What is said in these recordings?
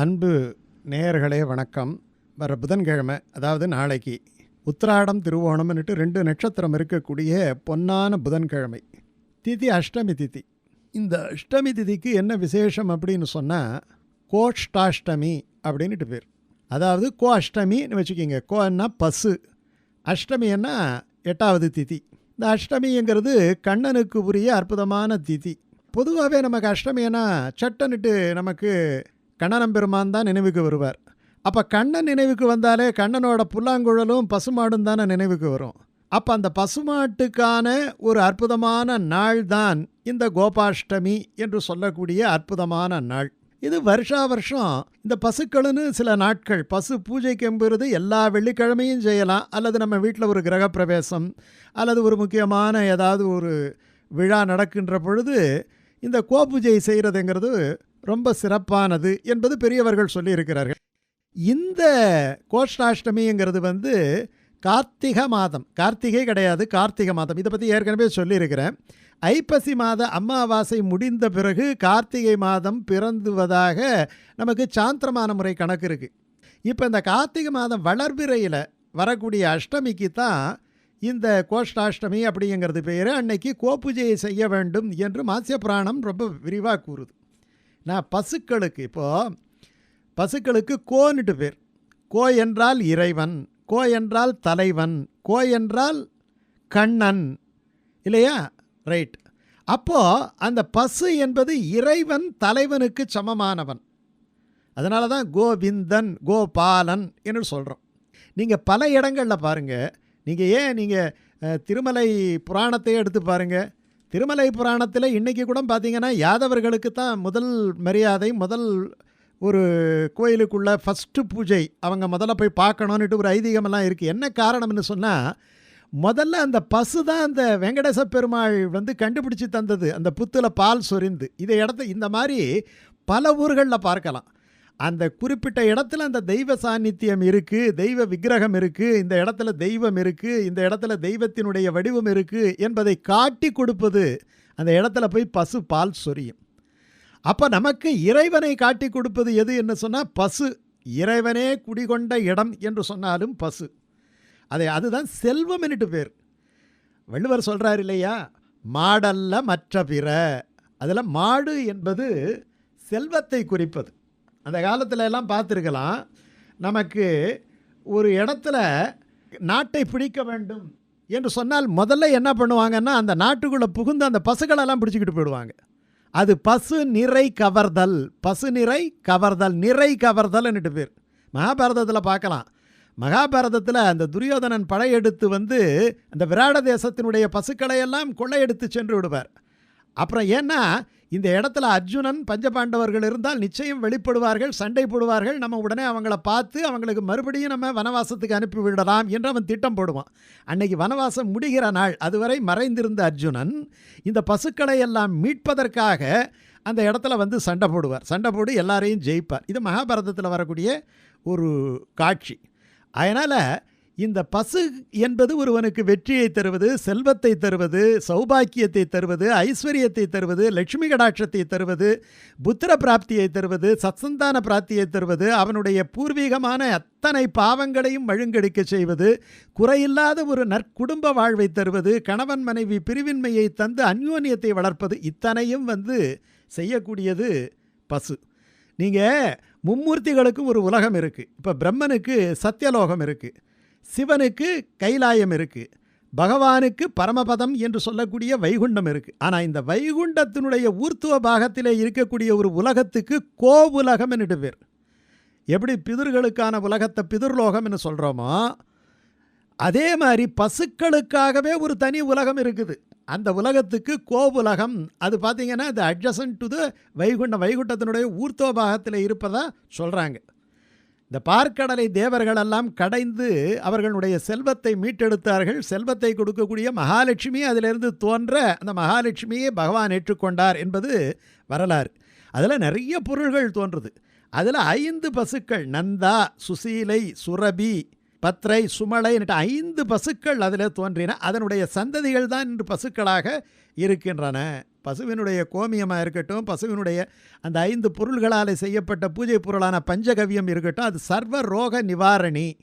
அன்பு நேயர்களே வணக்கம். வர புதன்கிழமை அதாவது நாளைக்கு உத்திராடம் திருவோணம்னுட்டு ரெண்டு நட்சத்திரம் இருக்கக்கூடிய பொன்னான புதன்கிழமை திதி அஷ்டமி திதி. இந்த அஷ்டமி திதிக்கு என்ன விசேஷம் அப்படின்னு சொன்னால் கோஷ்டாஷ்டமி அப்படின்ட்டு பேர். அதாவது கோ அஷ்டமின்னு வச்சுக்கிங்க. கோன்னா பசு. அஷ்டமின்னா எட்டாவது திதி. இந்த அஷ்டமிங்கிறது கண்ணனுக்கு உரிய அற்புதமான திதி. பொதுவாகவே நமக்கு அஷ்டமின்னா சட்டன்னுட்டு நமக்கு கண்ணனம் பெருமான் தான் நினைவுக்கு வருவார். அப்போ கண்ணன் நினைவுக்கு வந்தாலே கண்ணனோட புல்லாங்குழலும் பசுமாடும் தானே நினைவுக்கு வரும். அப்போ அந்த பசுமாட்டுக்கான ஒரு அற்புதமான நாள் தான் இந்த கோபாஷ்டமி என்று சொல்லக்கூடிய அற்புதமான நாள். இது வருஷா வருஷம் இந்த பசுக்களுன்னு சில நாட்கள் பசு பூஜைக்கு என்பது எல்லா வெள்ளிக்கிழமையும் செய்யலாம். அல்லது நம்ம வீட்டில் ஒரு கிரகப்பிரவேசம் அல்லது ஒரு முக்கியமான ஏதாவது ஒரு விழா நடக்கின்ற பொழுது இந்த கோபூஜை செய்கிறதுங்கிறது ரொம்ப சிறப்பானது என்பது பெரியவர்கள் சொல்லியிருக்கிறார்கள். இந்த கோஷ்டாஷ்டமிங்கிறது வந்து கார்த்திகை மாதம். கார்த்திகை கிடையாது கார்த்திகை மாதம். இதை பற்றி ஏற்கனவே சொல்லியிருக்கிறேன். ஐப்பசி மாத அமாவாசை முடிந்த பிறகு கார்த்திகை மாதம் பிறந்துவதாக நமக்கு சாந்திரமான முறை கணக்கு இருக்குது இப்போ இந்த கார்த்திகை மாதம் வளர்பிறையில் வரக்கூடிய அஷ்டமிக்கு தான் இந்த கோஷ்டாஷ்டமி அப்படிங்கிறது பேர். அன்னைக்கு கோபூஜையை செய்ய வேண்டும் என்று மாசிய புராணம் ரொம்ப விரிவாக கூறுது. நான் பசுக்களுக்கு இப்போது பசுக்களுக்கு கோன்னுட்டு பேர். கோ என்றால் இறைவன் கோ என்றால் தலைவன் கோ என்றால் கண்ணன் இல்லையா? ரைட். அப்போது அந்த பசு என்பது இறைவன் தலைவனுக்கு சமமானவன். அதனால தான் கோவிந்தன் கோபாலன் என்று சொல்கிறோம் நீங்கள் பல இடங்களில் பாருங்கள் நீங்கள் ஏன் நீங்கள் திருமலை புராணத்தை எடுத்து பாருங்கள் திருமலை புராணத்தில் இன்றைக்கி கூட பார்த்தீங்கன்னா யாதவர்களுக்கு தான் முதல் மரியாதை முதல் ஒரு கோயிலுக்குள்ள ஃபஸ்ட்டு பூஜை. அவங்க முதல்ல போய் பார்க்கணுன்னுட்டு ஒரு ஐதீகமெல்லாம் இருக்குது என்ன காரணம்னு சொன்னால் முதல்ல அந்த பசு தான் அந்த வெங்கடேச பெருமாள் வந்து கண்டுபிடிச்சி தந்தது. அந்த புத்தில் பால் சொரிந்து. இதை இடத்த இந்த மாதிரி பல ஊர்களில் பார்க்கலாம். அந்த குறிப்பிட்ட இடத்துல அந்த தெய்வ சாநித்தியம் இருக்குது தெய்வ விக்கிரகம் இருக்குது இந்த இடத்துல தெய்வம் இருக்குது இந்த இடத்துல தெய்வத்தினுடைய வடிவம் இருக்குது என்பதை காட்டி கொடுப்பது அந்த இடத்துல போய் பசு பால் சொரியும். அப்போ நமக்கு இறைவனை காட்டி கொடுப்பது எது என்று சொன்னால் பசு. இறைவனே குடிகொண்ட இடம் என்று சொன்னாலும் பசு. அதை அதுதான் செல்வம் என்னட்டு பேர். வள்ளுவர் சொல்கிறார் இல்லையா மாடல்ல மற்ற பிற. அதில் மாடு என்பது செல்வத்தை குறிப்பது. அந்த காலத்துல எல்லாம் பார்த்துருக்கலாம். நமக்கு ஒரு இடத்துல நாட்டை பிடிக்க வேண்டும் என்று சொன்னால் முதல்ல என்ன பண்ணுவாங்கன்னா அந்த நாட்டுக்குள்ளே புகுந்து அந்த பசுக்களெல்லாம் பிடிச்சிக்கிட்டு போயிடுவாங்க. அது பசு நிறை கவர்தல் பசு நிறை கவர்தல் நிறை கவர்தல்னுட்டு பேர். மகாபாரதத்தில் பார்க்கலாம். மகாபாரதத்தில் அந்த துரியோதனன் படையெடுத்து வந்து அந்த விராட தேசத்தினுடைய பசுக்களை எல்லாம் கொள்ளையெடுத்து சென்று விடுவார். அப்புறம் ஏன்னா இந்த இடத்துல அர்ஜுனன் பஞ்சபாண்டவர்கள் இருந்தால் நிச்சயம் வெளிப்படுவார்கள் சண்டை போடுவார்கள். நம்ம உடனே அவங்கள பார்த்து அவங்களுக்கு மறுபடியும் நம்ம வனவாசத்துக்கு அனுப்பி விடலாம் என்று அவன் திட்டம் போடுவான். அன்னைக்கு வனவாசம் முடிகிற நாள் அதுவரை மறைந்திருந்த அர்ஜுனன் இந்த பசுக்களை எல்லாம் மீட்பதற்காக அந்த இடத்துல வந்து சண்டை போடுவார். சண்டை போடு எல்லாரையும் ஜெயிப்பார். இது மகாபாரதத்தில் வரக்கூடிய ஒரு காட்சி. அதனால் இந்த பசு என்பது ஒருவனுக்கு வெற்றியை தருவது செல்வத்தை தருவது சௌபாக்கியத்தை தருவது ஐஸ்வர்யத்தை தருவது லட்சுமி கடாட்சத்தை தருவது புத்திர பிராப்தியை தருவது சத்சந்தான பிராப்தியை தருவது அவனுடைய பூர்வீகமான அத்தனை பாவங்களையும் மழுங்கடிக்க செய்வது குறையில்லாத ஒரு நற்குடும்ப வாழ்வை தருவது கணவன் மனைவி பிரிவின்மையை தந்து அந்யோன்யத்தை வளர்ப்பது இத்தனையும் வந்து செய்யக்கூடியது பசு. நீங்கள் மும்மூர்த்திகளுக்கும் ஒரு உலகம் இருக்குது இப்போ பிரம்மனுக்கு சத்தியலோகம் இருக்குது சிவனுக்கு கைலாயம் இருக்குது பகவானுக்கு பரமபதம் என்று சொல்லக்கூடிய வைகுண்டம் இருக்குது ஆனால் இந்த வைகுண்டத்தினுடைய ஊர்த்துவ பாகத்திலே இருக்கக்கூடிய ஒரு உலகத்துக்கு கோவுலகம் உலகம் பேர். எப்படி பிதர்களுக்கான உலகத்தை பிதிர்லோகம்னு சொல்கிறோமோ அதே மாதிரி பசுக்களுக்காகவே ஒரு தனி உலகம் இருக்குது. அந்த உலகத்துக்கு கோபுலகம் அது பார்த்திங்கன்னா அது அட்ஜசன் டு த வைகுண்டம் வைகுண்டத்தினுடைய ஊர்த்துவ பாகத்தில் இருப்பதாக சொல்கிறாங்க இந்த பார்க்கடலை தேவர்களெல்லாம் கடைந்து அவர்களுடைய செல்வத்தை மீட்டெடுத்தார்கள். செல்வத்தை கொடுக்கக்கூடிய மகாலட்சுமி அதிலிருந்து தோன்ற அந்த மகாலட்சுமியை பகவான் ஏற்றுக்கொண்டார் என்பது வரலாறு. அதில் நிறைய பொருள்கள் தோன்றுது. அதில் ஐந்து பசுக்கள் நந்தா சுசீலை சுரபி பத்ரை சுமலை என்ற ஐந்து பசுக்கள் அதில் தோன்றின. அதனுடைய சந்ததிகள் தான் இன்று பசுக்களாக இருக்கின்றன. பசுவினுடைய கோமியமாக இருக்கட்டும் பசுவினுடைய அந்த ஐந்து பொருள்களால் செய்யப்பட்ட பூஜை பொருளான பஞ்சகவியம் இருக்கட்டும் அது சர்வ ரோக நிவாரணி.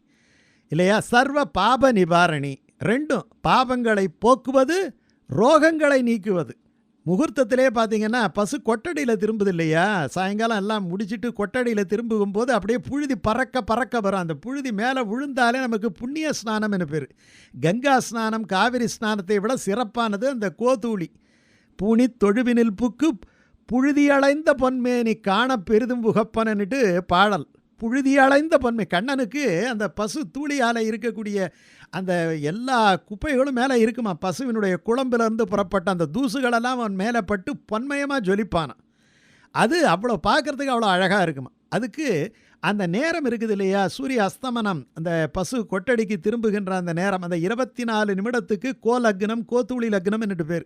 இல்லையா? சர்வ பாப நிவாரணி. ரெண்டும் பாபங்களை போக்குவது ரோகங்களை நீக்குவது. முகூர்த்தத்திலே பார்த்தீங்கன்னா பசு கொட்டடியில் திரும்புது இல்லையா சாயங்காலம் எல்லாம் முடிச்சிட்டு கொட்டடியில் திரும்பும்போது அப்படியே புழுதி பறக்க பறக்க வரும். அந்த புழுதி மேலே விழுந்தாலே நமக்கு புண்ணிய ஸ்நானம்னு பேர். கங்கா ஸ்நானம் காவிரி ஸ்நானத்தை விட சிறப்பானது அந்த கோதூளி. பூனி தொழுவினில் புக்கு புழுதியடைந்த பொன்மேனி காண பெரிதும் புகப்பனன்னுட்டு பாடல். புழுதியளைந்த பொன்மை. கண்ணனுக்கு அந்த பசு தூளியால் இருக்கக்கூடிய அந்த எல்லா குப்பைகளும் மேலே இருக்குமா? பசுவினுடைய குழம்பிலிருந்து புறப்பட்ட அந்த தூசுகளெல்லாம் அவன் மேலே பட்டு பொன்மயமாக ஜொலிப்பானான். அது அவ்வளோ பார்க்குறதுக்கு அவ்வளோ அழகாக இருக்குமா? அதுக்கு அந்த நேரம் இருக்குது இல்லையா? சூரிய அஸ்தமனம் அந்த பசு கொட்டடிக்கு திரும்புகின்ற அந்த நேரம் அந்த இருபத்தி நாலு நிமிடத்துக்கு கோ லக்னம் கோத்தூளி லக்னம் என்னட்டு பேர்.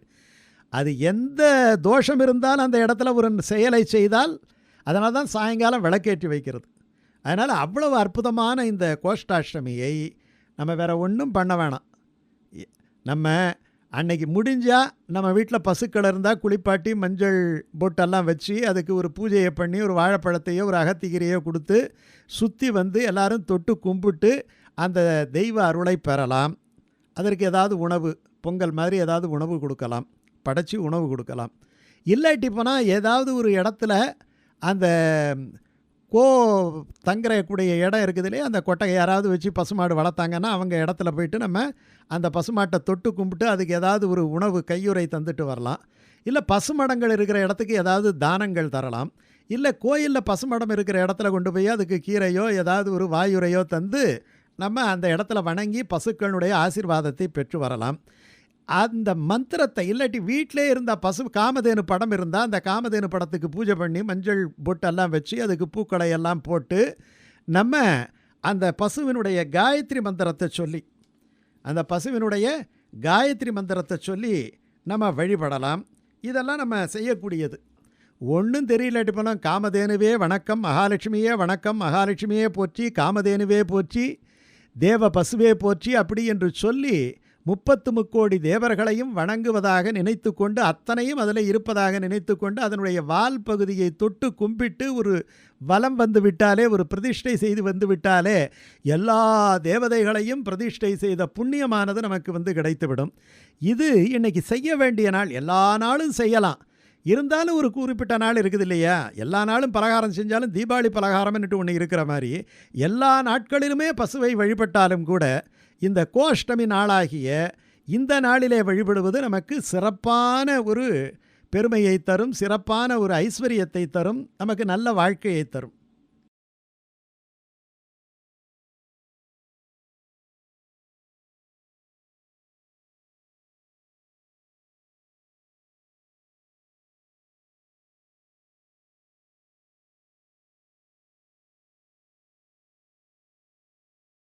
அது எந்த தோஷம் இருந்தாலும் அந்த இடத்துல ஒரு செயலை செய்தால் அதனால தான் சாயங்காலம் விளக்கேற்றி வைக்கிறது. அதனால் அவ்வளவு அற்புதமான இந்த கோஷ்டாஷ்டமியை நம்ம வேறு ஒன்றும் பண்ண வேணாம். நம்ம அன்னைக்கு முடிஞ்சால் நம்ம வீட்டில் பசுக்கள் இருந்தால் குளிப்பாட்டி மஞ்சள் பொட்டெல்லாம் வச்சு அதுக்கு ஒரு பூஜையை பண்ணி ஒரு வாழைப்பழத்தையோ ஒரு அகத்திகிரியோ கொடுத்து சுற்றி வந்து எல்லோரும் தொட்டு கும்பிட்டு அந்த தெய்வ அருளை பெறலாம். அதற்கு ஏதாவது உணவு பொங்கல் மாதிரி ஏதாவது உணவு கொடுக்கலாம். படைச்சி உணவு கொடுக்கலாம். இல்லாட்டி போனால் ஏதாவது ஒரு இடத்துல அந்த கோ தங்குறக்கூடிய இடம் இருக்குது இல்லையா? அந்த கொட்டகை யாராவது வச்சு பசுமாடு வளர்த்தாங்கன்னா அவங்க இடத்துல போயிட்டு நம்ம அந்த பசுமாட்டை தொட்டு கும்பிட்டு அதுக்கு ஏதாவது ஒரு உணவு கையுறை தந்துட்டு வரலாம். இல்லை பசுமடங்கள் இருக்கிற இடத்துக்கு ஏதாவது தானங்கள் தரலாம். இல்லை கோயிலில் பசுமடம் இருக்கிற இடத்துல கொண்டு போய் அதுக்கு கீரையோ ஏதாவது ஒரு வாயுரையோ தந்து நம்ம அந்த இடத்துல வணங்கி பசுக்களுடைய ஆசீர்வாதத்தை பெற்று வரலாம். அந்த மந்திரத்தை இல்லாட்டி வீட்டிலே இருந்த பசு காமதேனு படம் இருந்தால் அந்த காமதேனு படத்துக்கு பூஜை பண்ணி மஞ்சள் பொட்டெல்லாம் வச்சு அதுக்கு பூக்களை எல்லாம் போட்டு நம்ம அந்த பசுவினுடைய காயத்ரி மந்திரத்தை சொல்லி அந்த பசுவினுடைய காயத்ரி மந்திரத்தை சொல்லி நம்ம வழிபடலாம். இதெல்லாம் நம்ம செய்யக்கூடியது. ஒன்றும் தெரியலாட்டி போனால் காமதேனுவே வணக்கம் மகாலட்சுமியே வணக்கம் மகாலட்சுமியே போற்றி காமதேனுவே போற்றி தேவ பசுவே போற்றி அப்படி என்று சொல்லி முப்பத்து முக்கோடி தேவர்களையும் வணங்குவதாக நினைத்து கொண்டு அத்தனையும் அதில் இருப்பதாக நினைத்து கொண்டு அதனுடைய வால் பகுதியை தொட்டு கும்பிட்டு ஒரு வலம் வந்து விட்டாலே ஒரு பிரதிஷ்டை செய்து வந்து விட்டாலே எல்லா தேவதைகளையும் பிரதிஷ்டை செய்த புண்ணியமானது நமக்கு வந்து கிடைத்துவிடும். இது இன்னைக்கு செய்ய வேண்டிய நாள். எல்லா நாளும் செய்யலாம். இருந்தாலும் ஒரு குறிப்பிட்ட நாள் இருக்குது இல்லையா? எல்லா நாளும் பலகாரம் செஞ்சாலும் தீபாவளி பலகாரம்னுட்டு ஒன்று இருக்கிற மாதிரி எல்லா நாட்களிலுமே பசுவை வழிபட்டாலும் கூட இந்த கோஷ்டமி நாளாகிய இந்த நாளிலே வழிபடுவது நமக்கு சிறப்பான ஒரு பெருமையை தரும் சிறப்பான ஒரு ஐஸ்வர்யத்தை தரும் நமக்கு நல்ல வாழ்க்கையை தரும்.